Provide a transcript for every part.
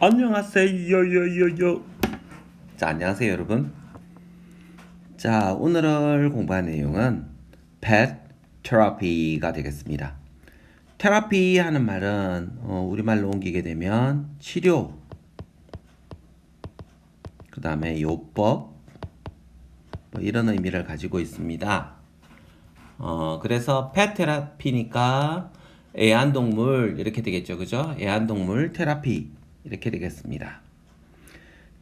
안녕하세요. 요요요 자 안녕하세요 여러분. 자 오늘 공부할 내용은 pet therapy가 되겠습니다. 테라피 하는 말은 어, 우리말로 옮기게 되면 치료 그 다음에 요법 뭐 이런 의미를 가지고 있습니다. 어, 그래서 pet 테라피니까 애완동물 이렇게 되겠죠 그죠? 애완동물 테라피 이렇게 되겠습니다.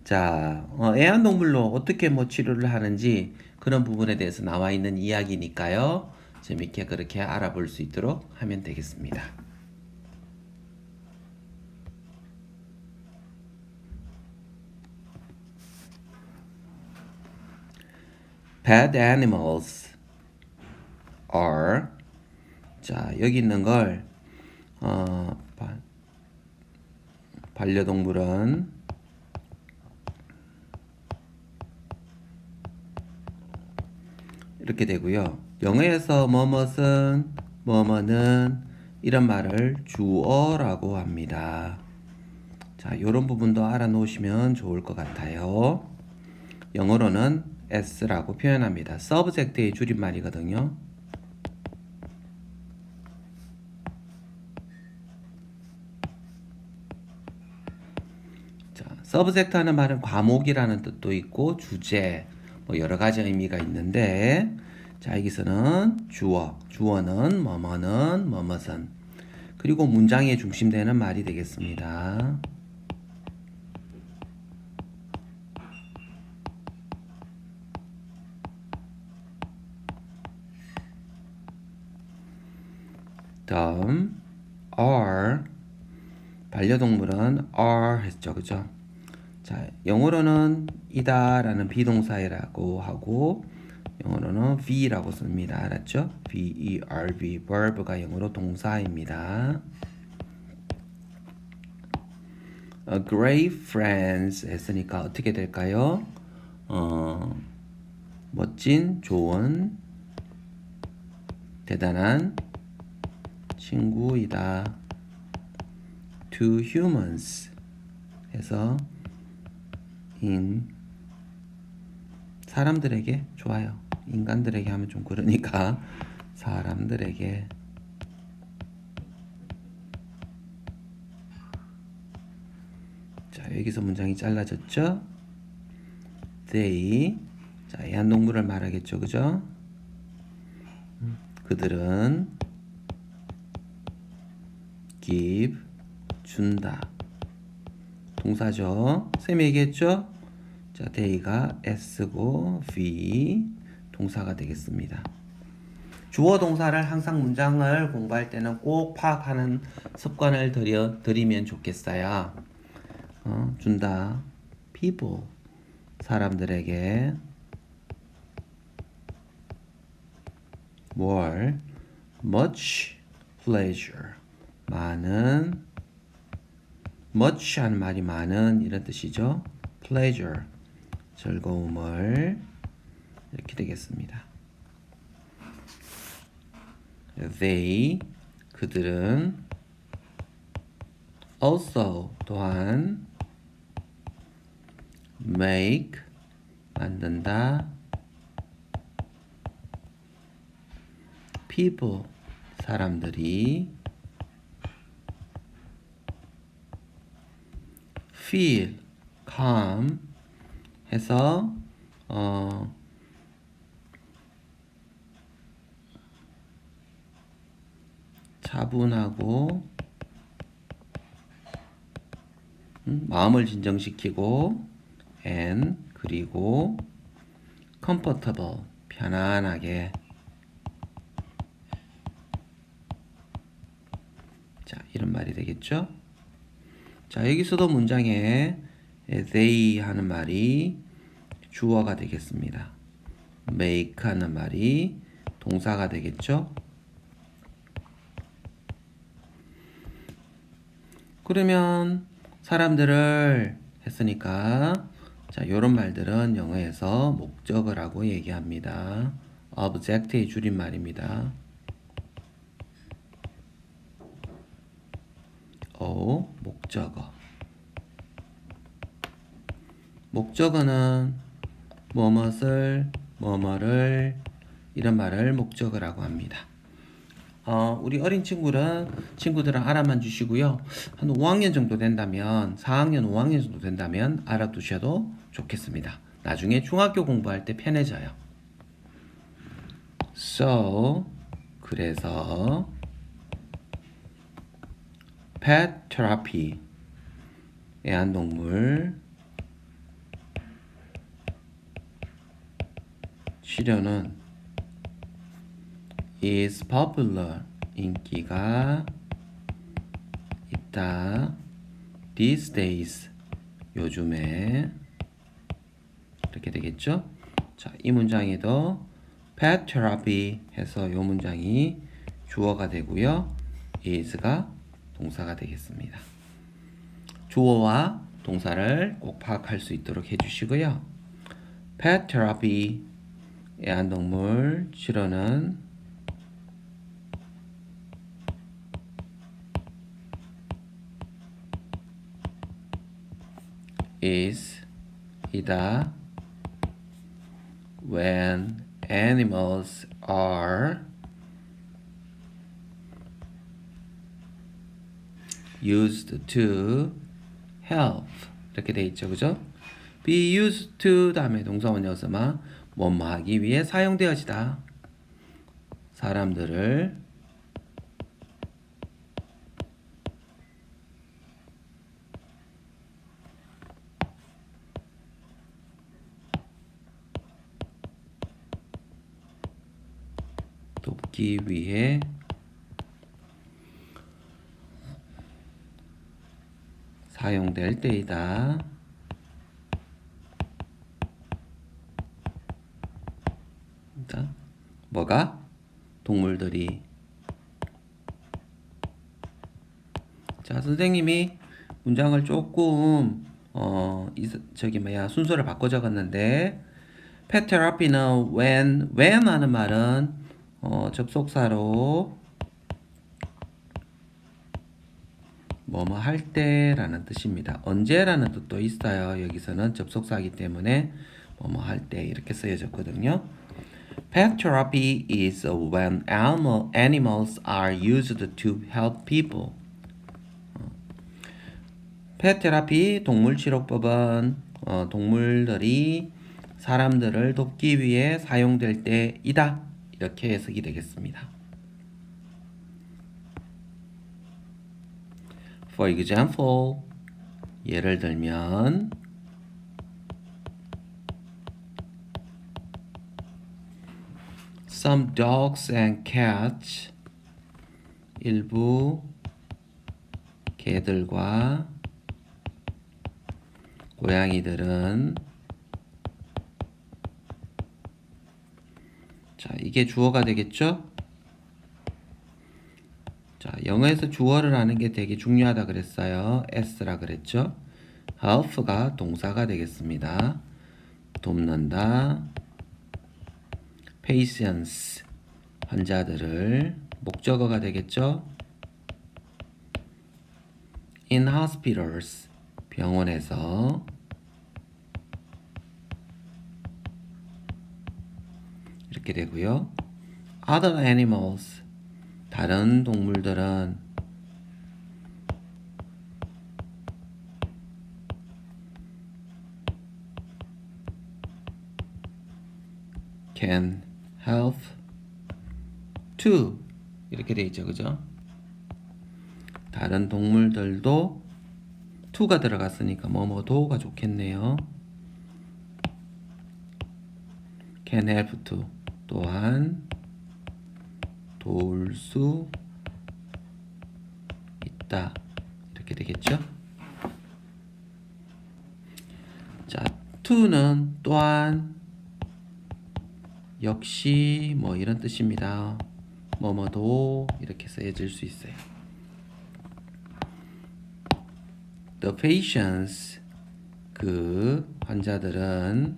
자, 어, 애완동물로 어떻게 뭐 치료를 하는지 그런 부분에 대해서 나와 있는 이야기니까요. 재밌게 그렇게 알아볼 수 있도록 하면 되겠습니다. Pet animals are 자 여기 있는 걸 어, 바- 반려동물은 이렇게 되고요. 영어에서 뭐뭇은 뭐뭐는 이런 말을 주어라고 합니다. 자, 이런 부분도 알아놓으시면 좋을 것 같아요. 영어로는 s라고 표현합니다. subject의 줄임말이거든요. 자, 서브젝트 하는 말은 과목이라는 뜻도 있고 주제 뭐 여러 가지 의미가 있는데 자 여기서는 주어 주어는 뭐뭐는 뭐뭐선. 그리고 문장의 중심되는 말이 되겠습니다. 다음 are. 반려동물은 are 했죠. 그죠 자 영어로는 이다라는 비동사이라고 하고 영어로는 v라고 씁니다. 알았죠? v-e-r-v verb가 영어로 동사입니다. A great friends 했으니까 어떻게 될까요? 어, 멋진 좋은 대단한 친구이다. To humans 해서 in 사람들에게 좋아요. 인간들에게 하면 좀 그러니까 사람들에게 자 여기서 문장이 잘라졌죠? They 자 애완동물을 말하겠죠, 그죠? 음, 그들은 give 준다 동사죠 쌤이 얘기했죠 자 they가 s고 v 동사가 되겠습니다. 주어 동사를 항상 문장을 공부할 때는 꼭 파악하는 습관을 들여 드리면 좋겠어요. 어, 준다. people 사람들에게 뭘 much pleasure. 많은 much 하는 말이 많은 이런 뜻이죠. pleasure 즐거움을 이렇게 되겠습니다. they 그들은 also 또한 make 만든다 people 사람들이 feel calm 해서 어 차분하고 음, 마음을 진정시키고 and 그리고 comfortable 편안하게 자 이런 말이 되겠죠? 자, 여기서도 문장에 they 하는 말이 주어가 되겠습니다. make 하는 말이 동사가 되겠죠? 그러면 사람들을 했으니까 자, 이런 말들은 영어에서 목적을 하고 얘기합니다. object의 줄임말입니다. 어, 목적어. 목적어는 뭐뭇을 뭐뭐를 이런 말을 목적어라고 합니다. 어, 우리 어린 친구는 친구들은 알아만 주시고요. 한 5학년 정도 된다면 4학년, 5학년 정도 된다면 알아두셔도 좋겠습니다. 나중에 중학교 공부할 때 편해져요. So 그래서 pet therapy 애완동물 치료는 is popular 인기가 있다 these days 요즘에 이렇게 되겠죠? 자, 이 문장에도 pet therapy 해서 이 문장이 주어가 되고요. is가 동사가 되겠습니다. 주어와 동사를 꼭 파악할 수 있도록 해주시고요. pet therapy 애완동물 치료는 is 이다 when animals are used to help 이렇게 돼 있죠 그죠 be used to 다음에 동사 원형어서 만 뭐뭐 하기 위해 사용되어지다 사람들을 돕기 위해 사용될 때이다. 자, 뭐가? 동물들이. 자, 선생님이 문장을 조금 어, 이, 저기 뭐야 순서를 바꿔 적었는데 therapy는 when when 하는 말은 어, 접속사로 뭐뭐 할 때라는 뜻입니다. 언제라는 뜻도 있어요. 여기서는 접속사이기 때문에 뭐뭐 할 때 이렇게 쓰여졌거든요. Pet therapy is when animal, animals are used to help people. pet therapy 동물 치료법은 어, 동물들이 사람들을 돕기 위해 사용될 때이다. 이렇게 해석이 되겠습니다. For example, 예를 들면 Some dogs and cats 일부 개들과 고양이들은 자, 이게 주어가 되겠죠? 자, 영어에서 주어를 하는 게 되게 중요하다 그랬어요. s라 그랬죠? help가 동사가 되겠습니다. 돕는다. Patients 환자들을 목적어가 되겠죠? in hospitals 병원에서 이렇게 되고요. other animals 다른 동물들은 can help to 이렇게 돼 있죠. 그죠? 다른 동물들도 to가 들어갔으니까 뭐뭐도가 좋겠네요. can help to 또한 도울 수 있다. 이렇게 되겠죠? 자, to는 또한 역시 뭐 이런 뜻입니다. 뭐뭐도 이렇게 쓰여질 수 있어요. The patients 그 환자들은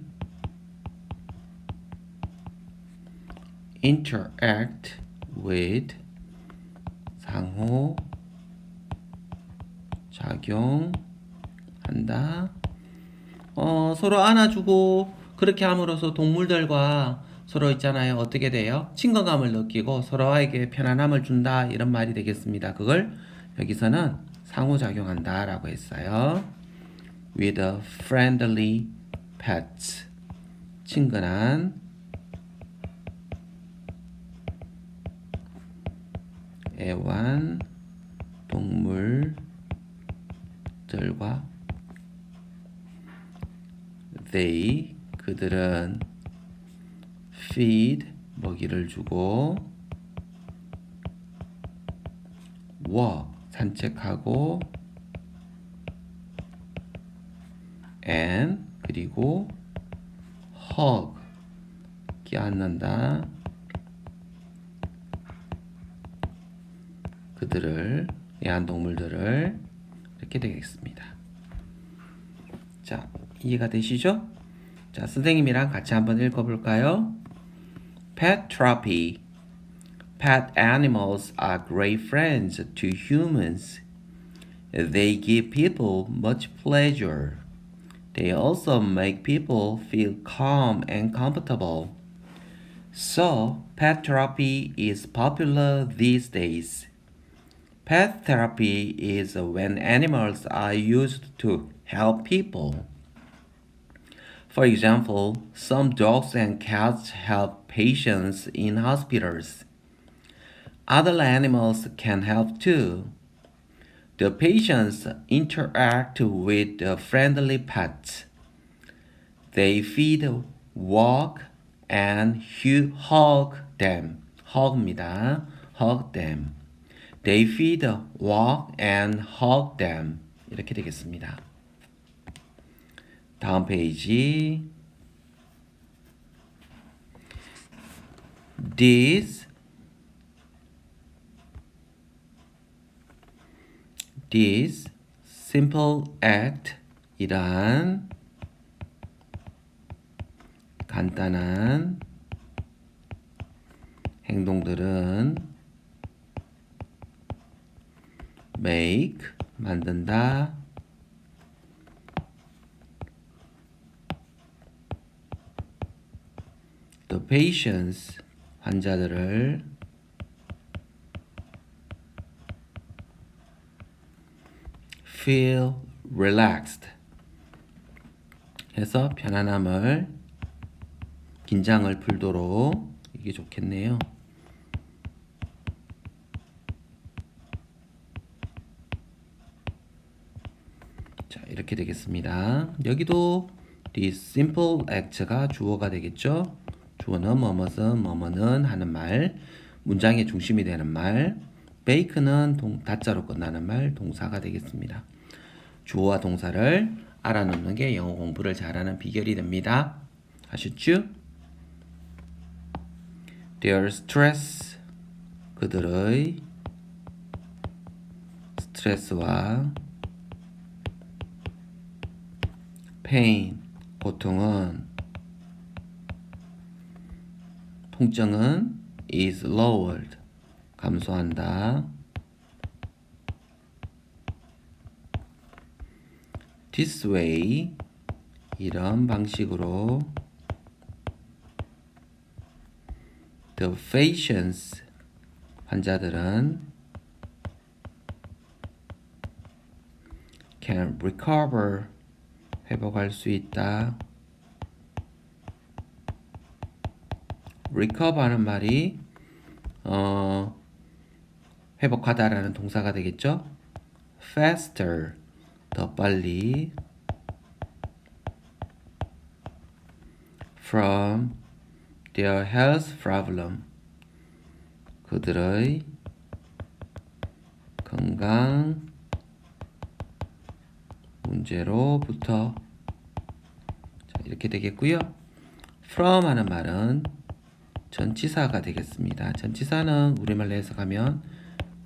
interact with 상호 작용한다 어, 서로 안아주고 그렇게 함으로써 동물들과 서로 있잖아요. 어떻게 돼요? 친근감을 느끼고 서로에게 편안함을 준다 이런 말이 되겠습니다. 그걸 여기서는 상호작용한다 라고 했어요. With a friendly pets. 친근한 애완 동물들과 they 그들은 feed 먹이를 주고 walk 산책하고 and 그리고 hug 끼안는다 그들을 애완동물들을 이렇게 되겠습니다. 자 이해가 되시죠? 자 선생님이랑 같이 한번 읽어볼까요? Pet therapy. Pet animals are great friends to humans. They give people much pleasure. They also make people feel calm and comfortable. So, pet therapy is popular these days. Pet therapy is when animals are used to help people. For example, some dogs and cats help patients in hospitals. Other animals can help too. The patients interact with the friendly pets. They feed, walk, and hu- hug them. hug입니다. hug them. They feed, walk, and hug them. 이렇게 되겠습니다. 다음 페이지. This this simple act 이러한 간단한 행동들은 make 만든다 the patients 환자들을 feel relaxed 해서 편안함을 긴장을 풀도록 이게 좋겠네요. 자, 이렇게 되겠습니다. 여기도 this simple act가 주어가 되겠죠. 주어는 뭐뭐은 뭐뭐는 하는 말, 문장의 중심이 되는 말, bake는 동, 다자로 끝나는 말, 동사가 되겠습니다. 주어와 동사를 알아놓는 게 영어 공부를 잘하는 비결이 됩니다. 아셨죠? Their stress 그들의 스트레스와 pain 고통은 통증은 is lowered 감소한다. This way 이런 방식으로 the patients 환자들은 can recover 회복할 수 있다. Recover하는 말이 어, 회복하다라는 동사가 되겠죠. faster 더 빨리 from their health problem 그들의 건강 문제로부터 자, 이렇게 되겠고요. from 하는 말은 전치사가 되겠습니다. 전치사는 우리말로 해석하면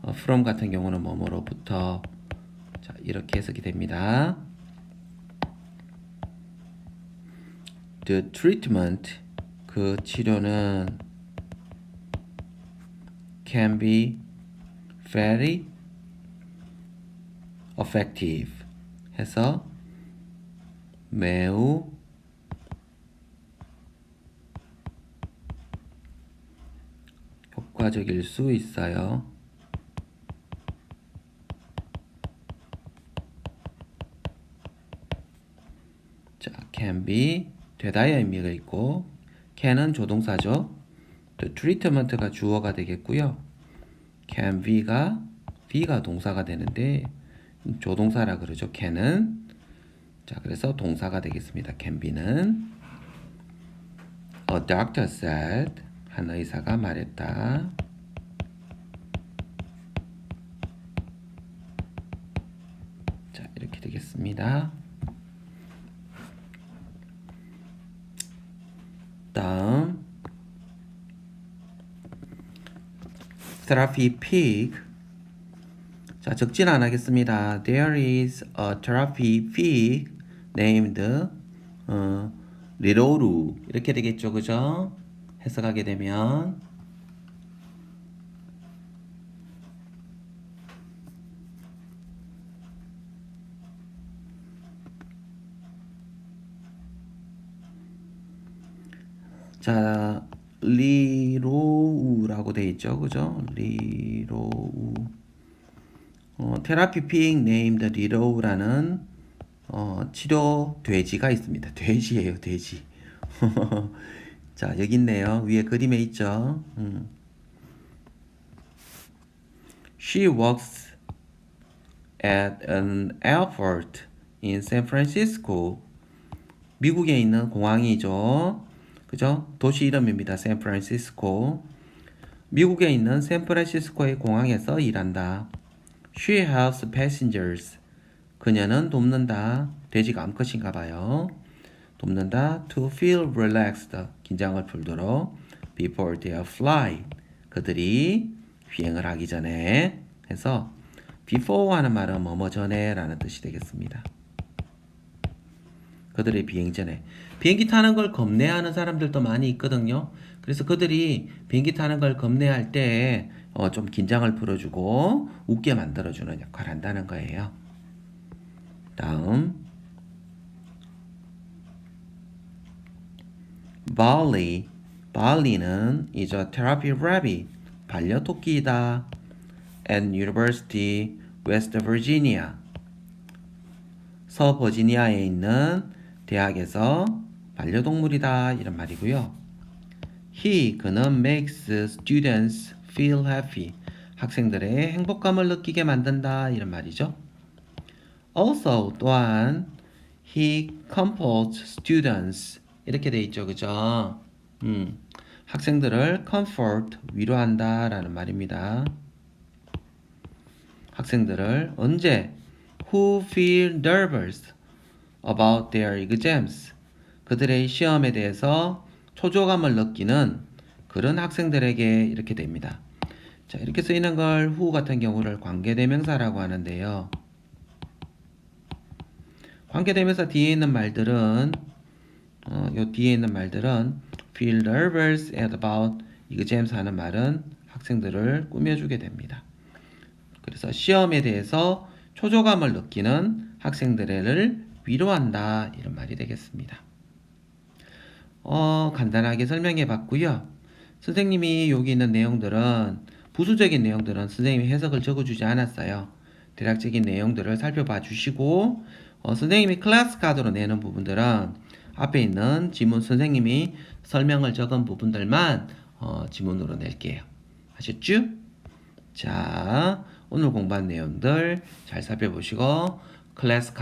어, from 같은 경우는 뭐뭐로부터 자, 이렇게 해석이 됩니다. The treatment 그 치료는 can be very effective 해서 매우 효과적일 수 있어요. 자, can be 되다의 의미가 있고 can은 조동사죠. 또 treatment가 주어가 되겠고요. can be가 be가 동사가 되는데 조동사라 그러죠. can은 자, 그래서 동사가 되겠습니다. can be는 a doctor said 한 의사가 말했다. 자, 이렇게 되겠습니다. 다음 therapy pig 자 적진 안 하겠습니다. There is a therapy pig named 어, 리로루 이렇게 되겠죠, 그죠? 해석하게 되면 자, 리로우라고 돼 있죠. 그죠? 리로우. 어, 테라피 픽 네임드 리로우라는 어, 치료 돼지가 있습니다. 돼지예요, 돼지. 자, 여기 있네요. 위에 그림에 있죠. 음. She works at an airport in San Francisco. 미국에 있는 공항이죠. 그죠? 도시 이름입니다. 샌프란시스코. 미국에 있는 샌프란시스코의 공항에서 일한다. She helps passengers. 그녀는 돕는다. 돼지가 암컷인가 봐요. 돕는다. To feel relaxed. 긴장을 풀도록. Before their flight. 그들이 비행을 하기 전에 해서 before 하는 말은 뭐뭐 전에 라는 뜻이 되겠습니다. 그들의 비행 전에 비행기 타는 걸 겁내하는 사람들도 많이 있거든요. 그래서 그들이 비행기 타는 걸 겁내할 때 어, 좀 긴장을 풀어주고 웃게 만들어주는 역할을 한다는 거예요. 다음 발리 발리는 is a therapy rabbit 반려토끼이다 at University West Virginia 서버지니아에 있는 대학에서 반려동물이다 이런 말이고요. He 그는 makes students feel happy 학생들의 행복감을 느끼게 만든다 이런 말이죠. Also 또한 he comforts students 이렇게 돼 있죠, 그죠? 음, 학생들을 comfort 위로한다라는 말입니다. 학생들을 언제 who feel nervous about their exams 그들의 시험에 대해서 초조감을 느끼는 그런 학생들에게 이렇게 됩니다. 자, 이렇게 쓰이는 걸 who 같은 경우를 관계대명사라고 하는데요. 관계대명사 뒤에 있는 말들은 어, 요 뒤에 있는 말들은 feel nervous about exams 하는 말은 학생들을 꾸며주게 됩니다. 그래서 시험에 대해서 초조감을 느끼는 학생들을 위로한다 이런 말이 되겠습니다. 어, 간단하게 설명해 봤고요. 선생님이 여기 있는 내용들은 부수적인 내용들은 선생님이 해석을 적어주지 않았어요. 대략적인 내용들을 살펴봐 주시고 어, 선생님이 클래스 카드로 내는 부분들은 앞에 있는 지문 선생님이 설명을 적은 부분들만 어, 지문으로 낼게요. 아셨죠? 자, 오늘 공부한 내용들 잘 살펴보시고 클래스 카드